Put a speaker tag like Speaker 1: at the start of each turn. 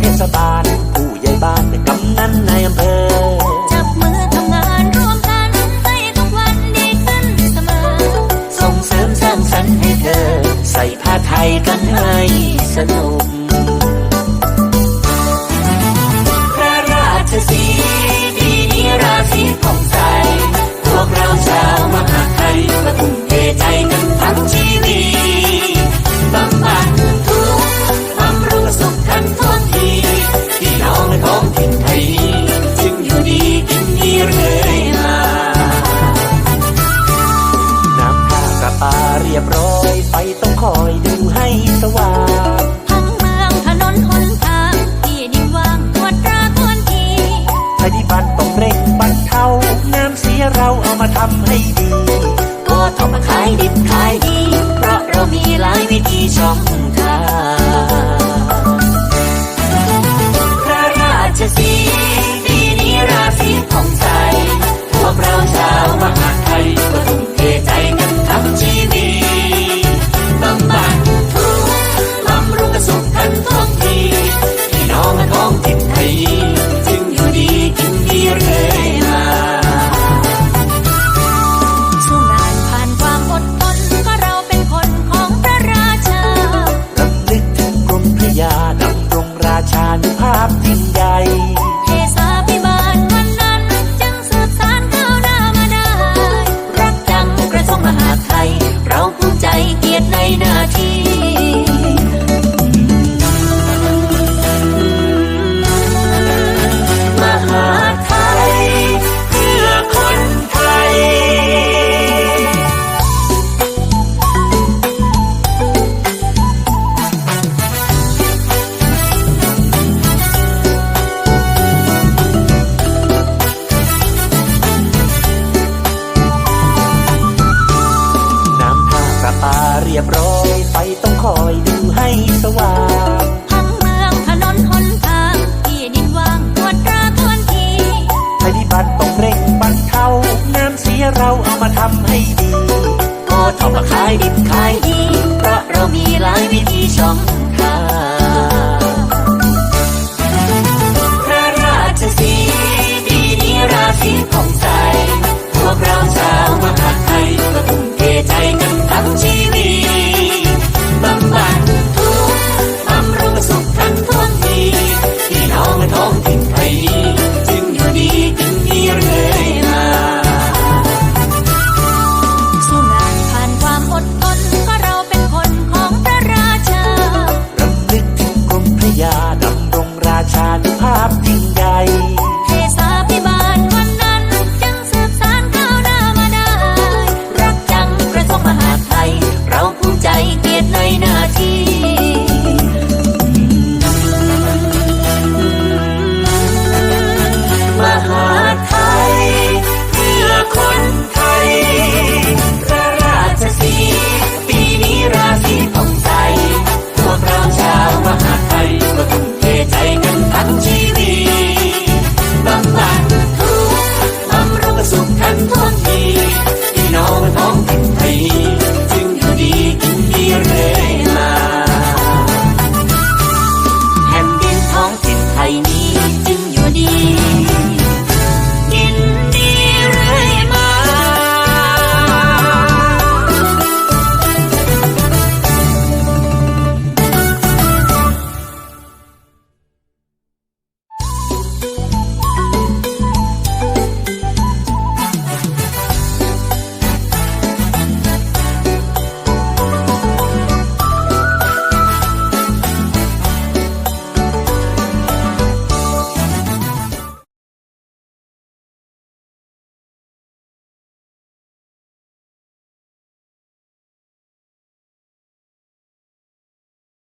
Speaker 1: เท
Speaker 2: ศบา
Speaker 1: ล ผู้ใหญ่บ้านกำนันในอำเภอ
Speaker 2: เอา
Speaker 1: มาขายดิบขายดี เพราะเรามีหลายวิธีช่องทางพระราชสี
Speaker 2: คอ
Speaker 1: ยดูให้
Speaker 2: สว่างทั้งเมื
Speaker 1: อง
Speaker 2: ถนนหนทางที่ดินว่างตรวจตราทวนที
Speaker 1: ภัยพิบัติต้องเร่งบรรเทาน้ำเสียเราเอามาทำให้ดีก็ทำมาขายดิบขายดีเพราะเรามีหลายวิธีช่องทาง